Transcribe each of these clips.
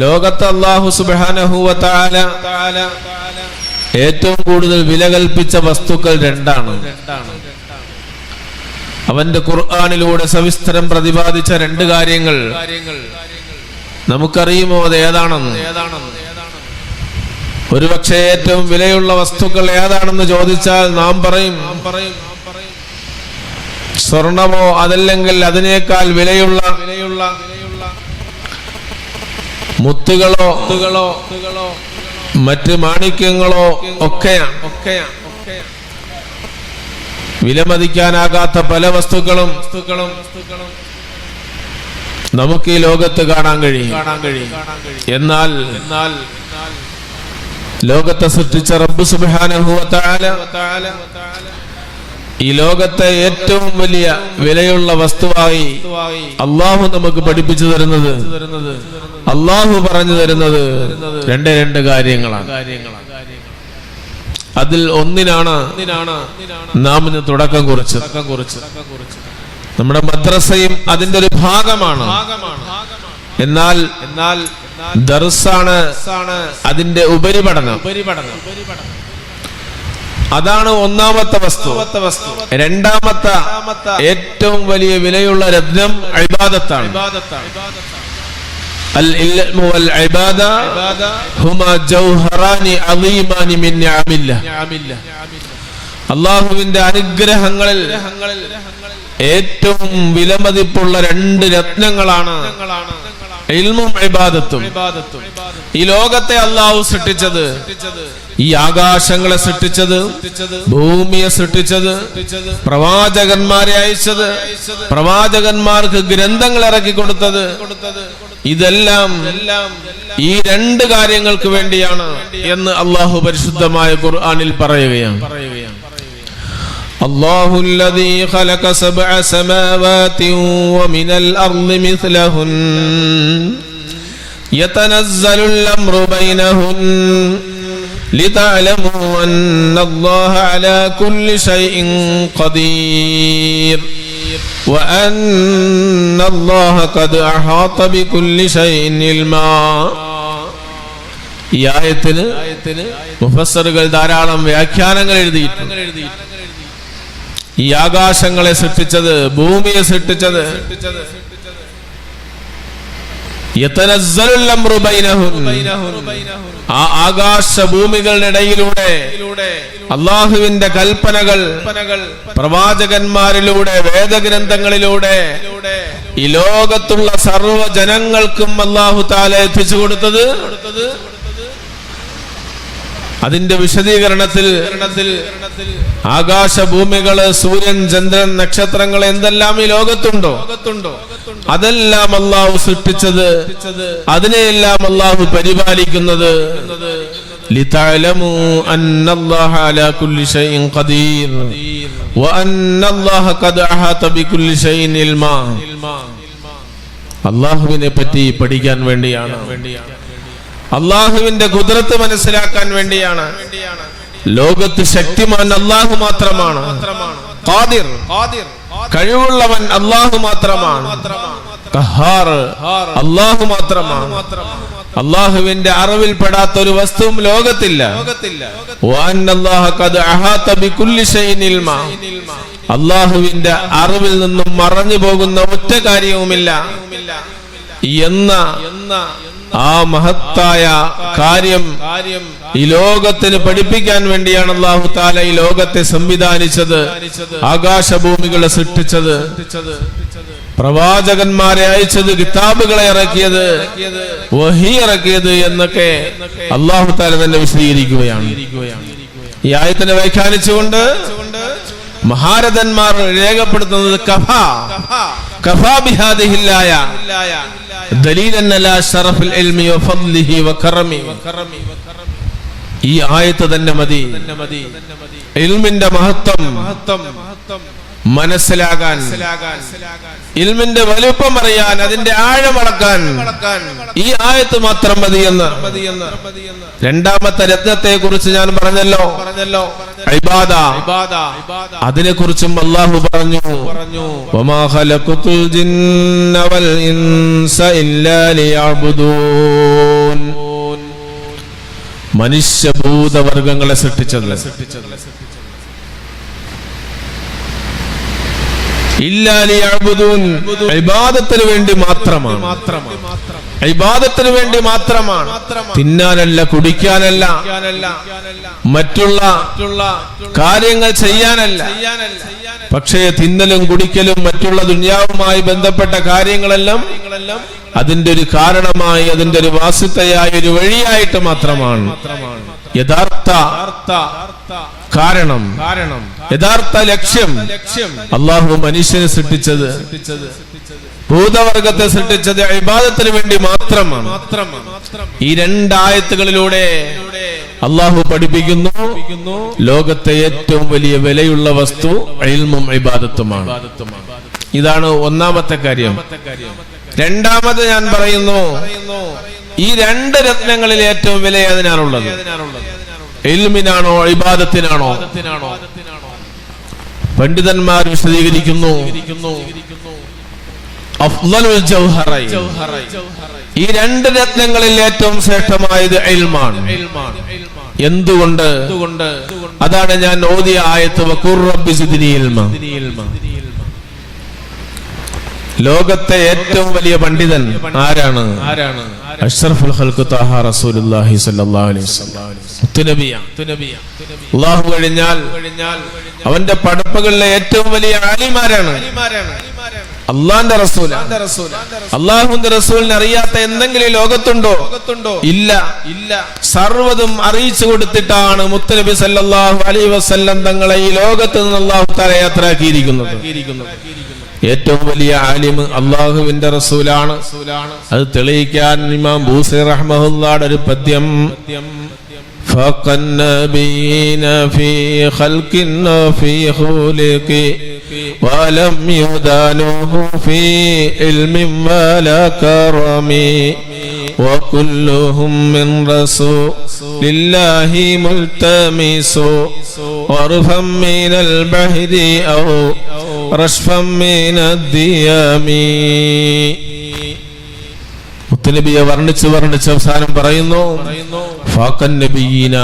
ലോകത്ത് അള്ളാഹു സുബാനഹുവല ഏറ്റവും കൂടുതൽ വില കൽപ്പിച്ച വസ്തുക്കൾ രണ്ടാണ്. അവന്റെ ഖുർആാനിലൂടെ സവിസ്തരം പ്രതിപാദിച്ച രണ്ട് കാര്യങ്ങൾ. നമുക്കറിയുമോ അത് ഏതാണെന്ന്? ഒരുപക്ഷെ ഏറ്റവും വിലയുള്ള വസ്തുക്കൾ ഏതാണെന്ന് ചോദിച്ചാൽ നാം പറയും സ്വർണമോ അതല്ലെങ്കിൽ അതിനേക്കാൾ വിലയുള്ള വിലയുള്ള മുത്തുകളോ മറ്റ് മാണിക്യങ്ങളോ ഒക്കെയാണ് വിലമതിക്കാനാകാത്ത പല വസ്തുക്കളും വസ്തുക്കളും നമുക്ക് ഈ ലോകത്ത് കാണാൻ കഴിയും. കാണാൻ കഴിയും എന്നാൽ എന്നാൽ ലോകത്തെ സൃഷ്ടിച്ച റബ്ബ് സുബാന ഈ ലോകത്തെ ഏറ്റവും വലിയ വിലയുള്ള വസ്തുവായി അള്ളാഹു നമുക്ക് പഠിപ്പിച്ചു തരുന്നത് അള്ളാഹു പറഞ്ഞു തരുന്നത് രണ്ട് രണ്ട് കാര്യങ്ങളാണ്. അതിൽ ഒന്നിനാണ് നാം ഇന്ന് തുടക്കം കുറിച്ച് നമ്മുടെ മദ്രസയും അതിന്റെ ഒരു ഭാഗമാണ്. എന്നാൽ എന്നാൽ ദർസാണ് അതിന്റെ ഉപരിപഠനം. അതാണ് ഒന്നാമത്തെ വസ്തു രണ്ടാമത്തെ ഏറ്റവും വലിയ വിലയുള്ള രത്നം അഴിബാദത്താണ് العلم والعبادة هما جوهران عظيمان من نعم الله അള്ളാഹുവിന്റെ അനുഗ്രഹങ്ങളിൽ ഏറ്റവും വിലമതിപ്പുള്ള രണ്ട് രത്നങ്ങളാണ് ഇബാദത്തും. ഈ ലോകത്തെ അള്ളാഹു സൃഷ്ടിച്ചത് ഈ ആകാശങ്ങളെ സൃഷ്ടിച്ചത് ഭൂമിയെ സൃഷ്ടിച്ചത് പ്രവാചകന്മാരെ അയച്ചത് പ്രവാചകന്മാർക്ക് ഗ്രന്ഥങ്ങൾ ഇറക്കി കൊടുത്തത്. ഇതെല്ലാം ഈ രണ്ട് കാര്യങ്ങൾക്ക് വേണ്ടിയാണ് എന്ന് അള്ളാഹു പരിശുദ്ധമായ ഖുർആാനിൽ പറയുകയാണ്. الله الذي خلق سبع سماوات ومن الأرض مثلهن يتنزل الأمر بينهن لتعلموا أن الله على كل شيء قدير وأن الله قد أحاط بكل شيء علما ഈ ആയത്തിന് മുഫസ്സറുകൾ ധാരാളം വ്യാഖ്യാനങ്ങൾ എഴുതിയിട്ടുണ്ട് ഈ ആകാശങ്ങളെ സൃഷ്ടിച്ചത് ഭൂമിയെ സൃഷ്ടിച്ചത്. ആ ആകാശ ഭൂമികളുടെ ഇടയിലൂടെ അള്ളാഹുവിന്റെ കൽപ്പനകൾ പ്രവാചകന്മാരിലൂടെ വേദഗ്രന്ഥങ്ങളിലൂടെ ഈ ലോകത്തുള്ള സർവ ജനങ്ങൾക്കും അള്ളാഹു താല എത്തിച്ചു കൊടുത്തത് അതിന്റെ വിശദീകരണത്തിൽ ആകാശഭൂമികള് സൂര്യൻ ചന്ദ്രൻ നക്ഷത്രങ്ങൾ എന്തെല്ലാം ഈ ലോകത്തുണ്ടോ അതെല്ലാം അള്ളാഹു സൃഷ്ടിച്ചത് അതിനെയെല്ലാം അള്ളാഹു പരിപാലിക്കുന്നത് لتعلموا أن الله على كل شيء قدير وأن الله قد أحاط بكل شيء علما അള്ളാഹുവിനെ പറ്റി പഠിക്കാൻ വേണ്ടിയാണ് അള്ളാഹുവിന്റെ കുതിരത്ത് മനസ്സിലാക്കാൻ വേണ്ടിയാണ്. ലോകത്ത് ശക്തിമാൻ അള്ളാഹു മാത്രമാണ്. ഖാദിർ. കഴിവുള്ളവൻ അള്ളാഹു മാത്രമാണ്. അള്ളാഹു മാത്രമാണ്. അള്ളാഹുവിന്റെ അറിവിൽ പെടാത്ത ഒരു വസ്തുവും ലോകത്തില്ല. അള്ളാഹുവിന്റെ അറിവിൽ നിന്നും മറഞ്ഞു പോകുന്ന ഒറ്റ കാര്യവുമില്ല. എന്ന ആ മഹത്തായ കാര്യം ഈ ലോകത്തിന് പഠിപ്പിക്കാൻ വേണ്ടിയാണ് അള്ളാഹു താല ഈ ലോകത്തെ സംവിധാനിച്ചത് ആകാശഭൂമികളെ സൃഷ്ടിച്ചത് പ്രവാചകന്മാരെ അയച്ചത് കിതാബുകളെ ഇറക്കിയത് വഹി ഇറക്കിയത് എന്നൊക്കെ അള്ളാഹു താല തന്നെ വിശദീകരിക്കുകയാണ്. ഈ ആയത്തിനെ വ്യാഖ്യാനിച്ചുകൊണ്ട് മഹാരഥന്മാർ രേഖപ്പെടുത്തുന്നത് കഫ കഫ ബിഹാദിഹില്ലായ ദലീലൻ ഷറഫുൽ ഇൽമി ഈ ആയത്ത് തന്നെ മതി. ഇൽമിന്റെ മഹത്വം മനസ്സിലാകാൻ. ഇൽമിന്റെ വലുപ്പം അറിയാൻ അതിന്റെ ആഴം അളക്കാൻ. ഈ ആയത്ത് മാത്രം മതിയെന്ന്. രണ്ടാമത്തെ രത്നത്തെ കുറിച്ച് ഞാൻ പറഞ്ഞല്ലോ പറഞ്ഞല്ലോ. അതിനെ കുറിച്ചും അള്ളാഹു പറഞ്ഞു. പറഞ്ഞു. മനുഷ്യഭൂതവർഗങ്ങളെ സൃഷ്ടിച്ചത്. ഇല്ലാ ഇബാദത്തിന് വേണ്ടി മാത്രമാണ്. ഇബാദത്തിന് വേണ്ടി മാത്രമാണ്. തിന്നാനല്ല കുടിക്കാനല്ല മറ്റുള്ള കാര്യങ്ങൾ ചെയ്യാനല്ല. പക്ഷേ തിന്നലും കുടിക്കലും മറ്റുള്ള ദുന്യാവുമായി ബന്ധപ്പെട്ട കാര്യങ്ങളെല്ലാം അതിന്റെ ഒരു കാരണമായി അതിന്റെ ഒരു വാസ്തുതയായ ഒരു വഴിയായിട്ട് മാത്രമാണ്. യഥാർത്ഥ കാരണം കാരണം. യഥാർത്ഥ ലക്ഷ്യം അള്ളാഹു മനുഷ്യനെ സൃഷ്ടിച്ചത്. ഭൂതവർഗത്തെ സൃഷ്ടിച്ചത് ഇബാദത്തിന് വേണ്ടി മാത്രമാണ്. ഈ രണ്ടായത്തുകളിലൂടെ അള്ളാഹു പഠിപ്പിക്കുന്നു. ലോകത്തെ ഏറ്റവും വലിയ വിലയുള്ള വസ്തു ഇൽമും ഇബാദത്തുമാണ്. ഇതാണ് ഒന്നാമത്തെ കാര്യം. രണ്ടാമത് ഞാൻ പറയുന്നു ഈ രണ്ട് രത്നങ്ങളിൽ ഏറ്റവും വില ഏതിനാണുള്ളത് ഇൽമിനാണോ ഇബാദത്തിനാണോ? പണ്ഡിതന്മാർ വിശദീകരിക്കുന്നു. ഈ രണ്ട് രത്നങ്ങളിൽ ഏറ്റവും ശ്രേഷ്ഠമായത് ഇൽമാണ്. എന്തുകൊണ്ട്? അതാണ് ഞാൻ ഓതിയ ആയത്ത് ലോകത്തെ ഏറ്റവും വലിയ പണ്ഡിതൻ ആരാണ് ആരാണ്? അഷ്റഫുൽ ഖൽഖ് താഹ റസൂലുള്ളാഹി സ്വല്ലല്ലാഹു അലൈഹി വസല്ലം. അല്ലാഹു കഴിഞ്ഞാൽ അവന്റെ പടപ്പുകളിലെ ഏറ്റവും വലിയ ആലിമാരാണ്. അള്ളാന്റെ റസൂൽ അള്ളാഹുന്റെ റസൂലിനെ അറിയാത്ത എന്തെങ്കിലും ലോകത്തുണ്ടോ? ഇല്ല. ഇല്ല. സർവതും അറിയിച്ചു കൊടുത്തിട്ടാണ് മുത്തനബി സല്ലാഹു അലൈഹി വസ്ല്ലം തങ്ങളെ ഈ ലോകത്ത് നിന്ന് അള്ളാഹു തല യാത്രയാക്കിയിരിക്കുന്നത്. ഏറ്റവും വലിയ ആലിമ് അള്ളാഹുവിന്റെ റസൂലാണ്. അത് തെളിയിക്കാൻ ഇമാം ബൂസി റഹ്മുള്ള ഒരു പദ്യം. فوق النبيين في خلق وفي خلق ولم يدانوه في علم ولا كرم وكلهم من رسول الله ملتمس عرفا من البحر أو رشفا من الديام. മുത്തനബിയെ വർണിച്ച് വർണിച്ച് അവസാനം പറയുന്നു നബിയീന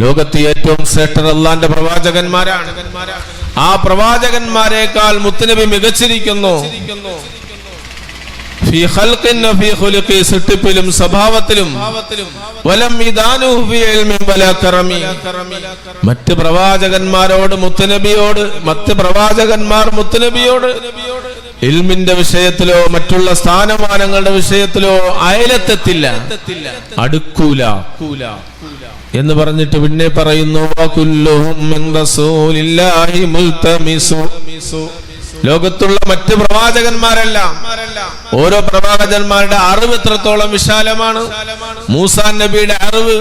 ലോകത്തെ ഏറ്റവും ശ്രേഷ്ഠർ അള്ളാന്റെ പ്രവാചകന്മാരാണ്. ആ പ്രവാചകന്മാരെക്കാൾ മുത്തനബി മികച്ചിരിക്കുന്നു. സൃഷ്ടിപ്പിലും സ്വഭാവത്തിലും. മറ്റ് പ്രവാചകന്മാരോട് മുത്തനബിയോട് മറ്റ് പ്രവാചകന്മാർ മുത്തനബിയോട് ഇൽമിന്റെ വിഷയത്തിലോ മറ്റുള്ള സ്ഥാനമാനങ്ങളുടെ വിഷയത്തിലോ അയലത്തെത്തില്ല. അടുക്കൂല. എന്ന് പറഞ്ഞിട്ട് പിന്നെ പറയുന്നു ലോകത്തുള്ള മറ്റ് പ്രവാചകന്മാരെല്ലാം ഓരോ പ്രവാചകന്മാരുടെ അറിവ് എത്രത്തോളം വിശാലമാണ്. മൂസാ നബിയുടെ അറിവ്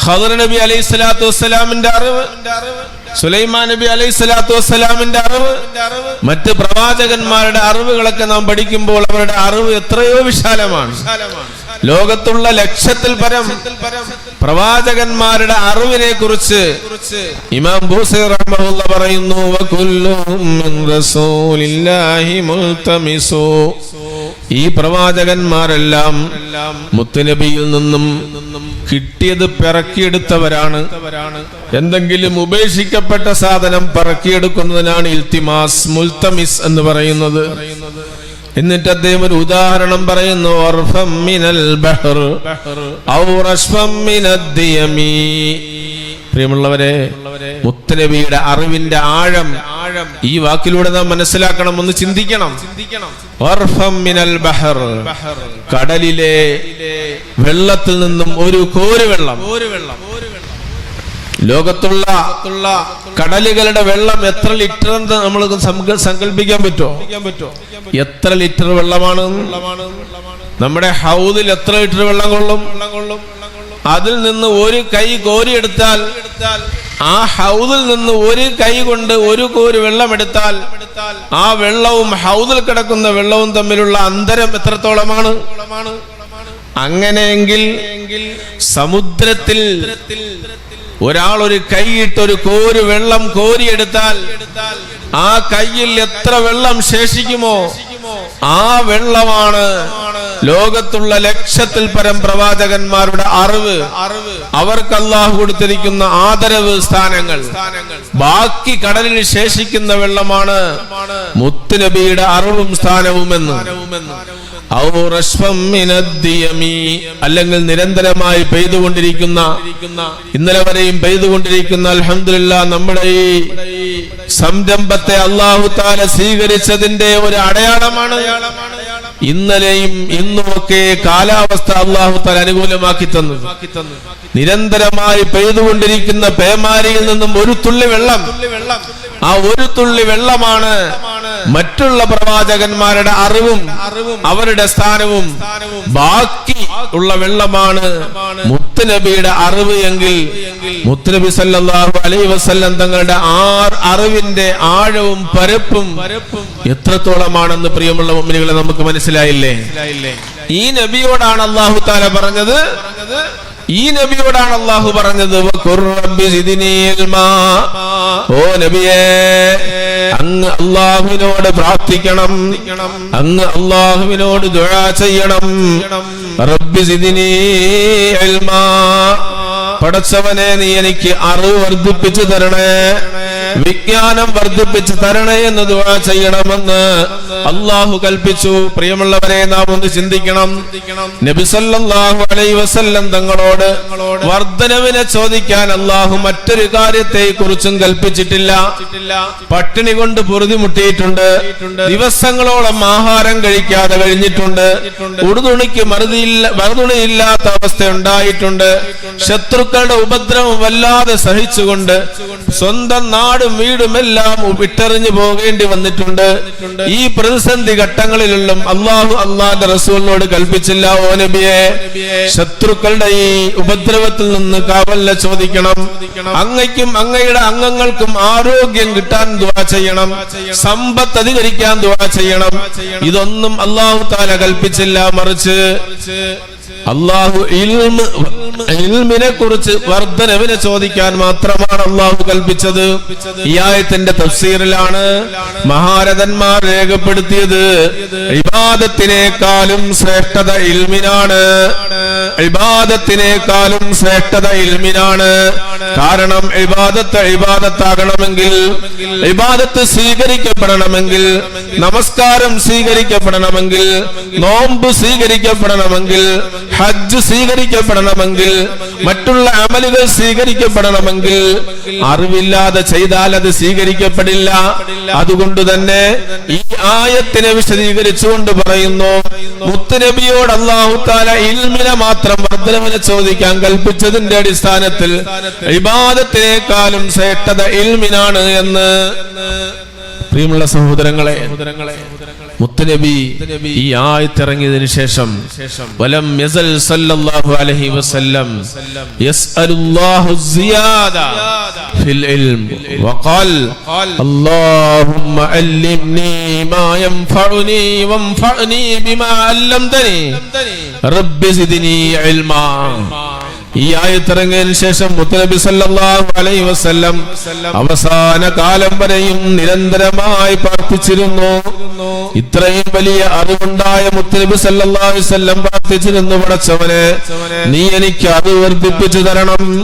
ഹദർ നബി അലൈഹി സ്വലാത്തു വസ്സലാമിന്റെ അറിവ് സുലൈമാൻ നബി അലൈഹി സ്വലാത്തു വസ്സലാമിന്റെ അറിവ് മറ്റ് പ്രവാചകന്മാരുടെ അറിവുകളൊക്കെ നാം പഠിക്കുമ്പോൾ അവരുടെ അറിവ് എത്രയോ വിശാലമാണ്. ലോകത്തുള്ള ലക്ഷത്തിൽ പരം പ്രവാചകന്മാരുടെ അറിവിനെ കുറിച്ച് ഇമാം ബൂസി പറയുന്നു ഈ പ്രവാചകന്മാരെല്ലാം മുത്തുനബിയിൽ നിന്നും കിട്ടിയത് പിറക്കിയെടുത്തവരാണ്. എന്തെങ്കിലും ഉപേക്ഷിക്കപ്പെട്ട സാധനം പിറക്കിയെടുക്കുന്നതിനാണ് ഇൽത്തിമാസ് മുൽത്തമിസ് എന്ന് പറയുന്നത്. എന്നിട്ട് അദ്ദേഹം ഒരു ഉദാഹരണം പറയുന്നു പ്രിയമുള്ളവരെ മുത്തനബിയുടെ അറിവിന്റെ ആഴം ഈ വാക്കിലൂടെ നാം മനസ്സിലാക്കണം ഒന്ന് ചിന്തിക്കണം. കടലിലെ വെള്ളത്തിൽ നിന്നും ഒരു കോരു വെള്ളം. ലോകത്തുള്ള കടലുകളുടെ വെള്ളം എത്ര ലിറ്റർ എന്ന് നമ്മൾ സങ്കല്പിക്കാൻ പറ്റുമോ? എത്ര ലിറ്റർ വെള്ളമാണ്? നമ്മുടെ ഹൗദിൽ എത്ര ലിറ്റർ വെള്ളം കൊള്ളും? അതിൽ നിന്ന് ഒരു കൈ കോരിയെടുത്താൽ ആ ഹൗദിൽ നിന്ന് ഒരു കൈ കൊണ്ട് ഒരു കോര് വെള്ളം എടുത്താൽ ആ വെള്ളവും ഹൗദിൽ കിടക്കുന്ന വെള്ളവും തമ്മിലുള്ള അന്തരം എത്രത്തോളമാണ്? അങ്ങനെയെങ്കിൽ സമുദ്രത്തിൽ ഒരാൾ ഒരു കൈയിട്ട് ഒരു കോര് വെള്ളം കോരിയെടുത്താൽ ആ കയ്യിൽ എത്ര വെള്ളം ശേഷിക്കുമോ? ആ വെള്ളമാണ് ലോകത്തുള്ള ലക്ഷത്തിൽ പരം പ്രവാചകന്മാരുടെ അറിവ് അവർക്ക് അള്ളാഹു കൊടുത്തിരിക്കുന്ന ആദരവ് സ്ഥാനങ്ങൾ. ബാക്കി കടലിൽ ശേഷിക്കുന്ന വെള്ളമാണ് മുത്തുനബിയുടെ അറിവും സ്ഥാനവും എന്ന് ഔ റശ്വം മിനദ്ദിയമി. അല്ലെങ്കിൽ നിരന്തരമായി പെയ്തുകൊണ്ടിരിക്കുന്ന ഇന്നലെ വരെയും പെയ്തുകൊണ്ടിരിക്കുന്ന അലഹമില്ല നമ്മുടെ ഈ സംരംഭത്തെ അള്ളാഹു താല സ്വീകരിച്ചതിന്റെ ഒരു അടയാളമാണ്. ഇന്നലെയും ഇന്നുമൊക്കെ കാലാവസ്ഥ അള്ളാഹു താല അനുകൂലമാക്കി തന്നു. നിരന്തരമായി പെയ്തുകൊണ്ടിരിക്കുന്ന പേമാരിയിൽ നിന്നും ഒരു തുള്ളി വെള്ളം ആ ഒരു തുള്ളി വെള്ളമാണ് മറ്റുള്ള പ്രവാചകന്മാരുടെ അറിവും അവരുടെ സ്ഥാനവും. ബാക്കി ഉള്ള വെള്ളമാണ് മുത്തുനബിയുടെ അറിവ് എങ്കിൽ മുത്തുനബി സല്ലാഹു അലൈ വസല്ലം തങ്ങളുടെ ആർ അറിവിന്റെ ആഴവും പരപ്പും എത്രത്തോളമാണെന്ന് പ്രിയമുള്ള മമ്മിനികളെ നമുക്ക് മനസ്സിലായില്ലേ? ഈ നബിയോടാണ് അള്ളാഹു താല പറഞ്ഞത്. ഈ നബിയോടാണ് അള്ളാഹു പറഞ്ഞത്. ഓ നബിയേ അങ്ങ് അള്ളാഹുവിനോട് പ്രാർത്ഥിക്കണം. അങ്ങ് അള്ളാഹുവിനോട് ദുആ ചെയ്യണം. പടച്ചവനെ നീ എനിക്ക് അറിവ് വർദ്ധിപ്പിച്ചു തരണേ. വിജ്ഞാനം വർദ്ധിപ്പിച്ച് തരണേ എന്ന് ദുവാ ചെയ്യണമെന്ന് അള്ളാഹു കൽപ്പിച്ചു. പ്രിയമുള്ളവരെ നാം ഒന്ന് ചിന്തിക്കണം. നബിസല്ലാഹു അലൈ വസല്ലം തങ്ങളോട് വർദ്ധനവിനെ ചോദിക്കാൻ അള്ളാഹു മറ്റൊരു കാര്യത്തെ കുറിച്ചും കൽപ്പിച്ചിട്ടില്ല. പട്ടിണി കൊണ്ട് പൊറുതിമുട്ടിയിട്ടുണ്ട്. ദിവസങ്ങളോളം ആഹാരം കഴിക്കാതെ കഴിഞ്ഞിട്ടുണ്ട്. ഉടുതുണിക്ക് മറുതിയില്ല മറുതുണിയില്ലാത്ത അവസ്ഥ ഉണ്ടായിട്ടുണ്ട്. ശത്രുക്കളുടെ ഉപദ്രവം വല്ലാതെ സഹിച്ചുകൊണ്ട് സ്വന്തം നാടും വീടുമെല്ലാം വിട്ടെറിഞ്ഞു പോകേണ്ടി വന്നിട്ടുണ്ട്. ഈ പ്രതിസന്ധി ഘട്ടങ്ങളിലെല്ലാം അള്ളാഹു അള്ളാന്റെ റസൂലിനോട് കൽപ്പിച്ചില്ല. ഓ നബിയെ ശത്രുക്കളുടെ ഈ ഉപദ്രവത്തിൽ നിന്ന് കാവല്ല ചോദിക്കണം. അങ്ങയ്ക്കും അങ്ങയുടെ അംഗങ്ങൾക്കും ആരോഗ്യം കിട്ടാൻ ദുവാ ചെയ്യണം. സമ്പത്ത് അധികരിക്കാൻ ദുവാ ചെയ്യണം. ഇതൊന്നും അള്ളാഹു താല കൽപ്പിച്ചില്ല. മറിച്ച് അള്ളാഹു ഇൽമിനെ കുറിച്ച് വർദ്ധനവിനെ ചോദിക്കാൻ മാത്രമാണ് അള്ളാഹു കൽപ്പിച്ചത്. ഈ ആയത്തിന്റെ തഫ്സീറിലാണ് മഹാരഥന്മാർ രേഖപ്പെടുത്തിയത്. ഇബാദത്തിനേക്കാളും ശ്രേഷ്ഠത ഇൽമിനാണ്. ഇബാദത്തിനേക്കാളും ശ്രേഷ്ഠത ഇൽമിനാണ്. കാരണം ഇബാദത്ത് ഇബാദത്താകണമെങ്കിൽ ഇബാദത്ത് സ്വീകരിക്കപ്പെടണമെങ്കിൽ നമസ്കാരം സ്വീകരിക്കപ്പെടണമെങ്കിൽ നോമ്പ് സ്വീകരിക്കപ്പെടണമെങ്കിൽ ഹജ്ജ് സ്വീകരിക്കപ്പെടണമെങ്കിൽ മറ്റുള്ള അമലുകൾ സ്വീകരിക്കപ്പെടണമെങ്കിൽ അറിവില്ലാതെ ചെയ്താൽ അത് സ്വീകരിക്കപ്പെടില്ല. അതുകൊണ്ട് തന്നെ ഈ ആയത്തിനെ വിശദീകരിച്ചുകൊണ്ട് പറയുന്നു മുത്തുനബിയോട് അള്ളാഹുത്താല ഇൽമിനെ മാത്രം വർദ്ധനവിനെ ചോദിക്കാൻ കൽപ്പിച്ചതിന്റെ അടിസ്ഥാനത്തിൽ ഇബാദത്തിനേക്കാളും ശ്രേഷ്ഠത ഇൽമിനാണ് എന്ന്. പ്രിയമുള്ള സഹോദരങ്ങളെ സഹോദരങ്ങളെ മുത്തനബി ഈ ആയത്തിറങ്ങിയതിന് ശേഷം വലം യസൽ സല്ലല്ലാഹു അലൈഹി വസല്ലം യസ്അലുല്ലാഹു സിയാദ ഫിൽ ഇൽം വഖാൽ അല്ലാഹുമ്മ അല്ലിംനി മാ യൻഫഉനി വൻഫഉനി ബിമാ അല്ലംതനി റബ്ബി സിദ്നി ഇൽമാ. ഈ ആയത്തിറങ്ങിയതിനു ശേഷം മുത്തനബി സല്ലല്ലാഹു അലൈഹി വസല്ലം അവസാന കാലം വരെയും നിരന്തരമായി പ്രാർത്ഥിച്ചിരുന്നു. ഇത്രയും വലിയ അറിവുണ്ടായ മുത്തനബി സല്ലാസ്വല്ലം പ്രാർത്ഥിച്ചിരുന്നു പടച്ചവനെ. നീ എനിക്ക് അറിവ് വർദ്ധിപ്പിച്ചു തരണം.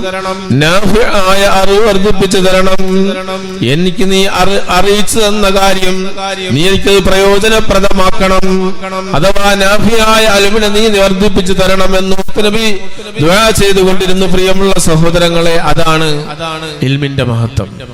ആയ അറിവ് വർദ്ധിപ്പിച്ചു തരണം. എനിക്ക് നീ അറി- അറിയിച്ചു തന്ന കാര്യം നീ എനിക്ക് പ്രയോജനപ്രദമാക്കണം. അഥവാ നാഫിയായ അലിമിനെ നീ വർദ്ധിപ്പിച്ചു തരണം എന്ന് മുത്തനബി ചെയ്തുകൊണ്ടിരുന്നു പ്രിയമുള്ള സഹോദരങ്ങളെ അതാണ് ഇൽമിന്റെ മഹത്വം.